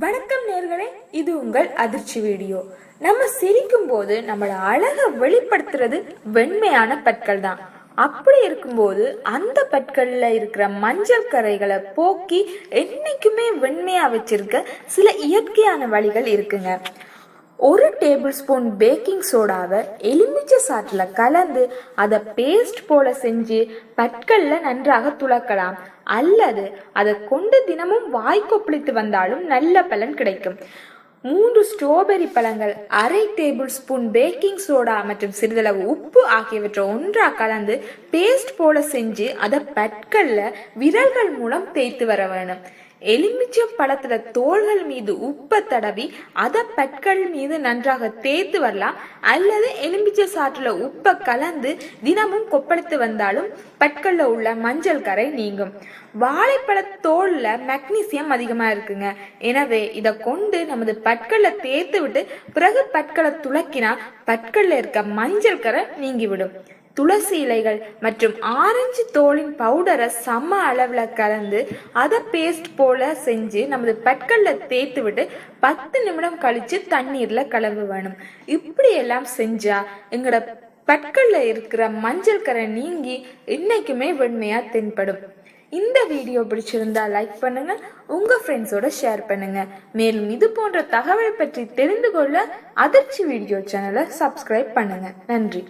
வணக்கம் நேர்களே இது உங்கள் அதிர்ச்சி வீடியோ. நம்ம சிரிக்கும் போது நம்மள அழக வெளிப்படுத்துறது வெண்மையான பற்கள் தான். அப்படி இருக்கும்போது அந்த பற்கள்ல இருக்கிற மஞ்சள் கரைகளை போக்கி என்னைக்குமே வெண்மையா வச்சிருக்க சில இயற்கையான வழிகள் இருக்குங்க. ஒரு டேபிள் ஸ்பூன் பேக்கிங் சோடாவை எலுமிச்சை சாற்றில் கலந்து அதை பேஸ்ட் போல செஞ்சு பற்களில் நன்றாக துளக்கலாம். அல்லது அதை கொண்டு தினமும் வாய் கொப்பளித்து வந்தாலும் நல்ல பலன் கிடைக்கும். மூன்று ஸ்ட்ராபெரி பழங்கள் அரை டேபிள் ஸ்பூன் பேக்கிங் சோடா மற்றும் சிறிதளவு உப்பு ஆகியவற்றை ஒன்றாக கலந்து பேஸ்ட் போல செஞ்சு அதை பற்களில் விரல்கள் மூலம் தேய்த்து வர வேணும். எலுமிச்சை பழத்துல தோள்கள் மீது உப்பை தடவி அதை பற்கள் மீது நன்றாக தேய்த்து வரலாம். அல்லது எலுமிச்சை சாற்றுல உப்பை கலந்து தினமும் கொப்பளித்து வந்தாலும் பற்கள்ல உள்ள மஞ்சள் கரை நீங்கும். வாழைப்பழ தோல்ல மெக்னீசியம் அதிகமா இருக்குங்க. எனவே இதை கொண்டு நமது பற்களை தேய்த்து விட்டு பிறகு பற்களை துளக்கினா பற்கள்ல இருக்க மஞ்சள் கரை நீங்கிவிடும். துளசி இலைகள் மற்றும் ஆரஞ்சு தோலின் பவுடரை சம அளவில் கலந்து அதை பேஸ்ட் போல செஞ்சு நமது பற்களில் தேய்த்து விட்டு பத்து நிமிடம் கழித்து தண்ணீரில் கலவு வேணும். இப்படியெல்லாம் செஞ்சால் எங்களோட பற்களில் இருக்கிற மஞ்சள் கரை நீங்கி இன்னைக்குமே வெண்மையாக தென்படும். இந்த வீடியோ பிடிச்சிருந்தா லைக் பண்ணுங்க உங்க ஃப்ரெண்ட்ஸோட ஷேர் பண்ணுங்க. மேலும் இது போன்ற தகவல் பற்றி தெரிந்து கொள்ள அதிர்ச்சி வீடியோ சேனலை சப்ஸ்கிரைப் பண்ணுங்க. நன்றி.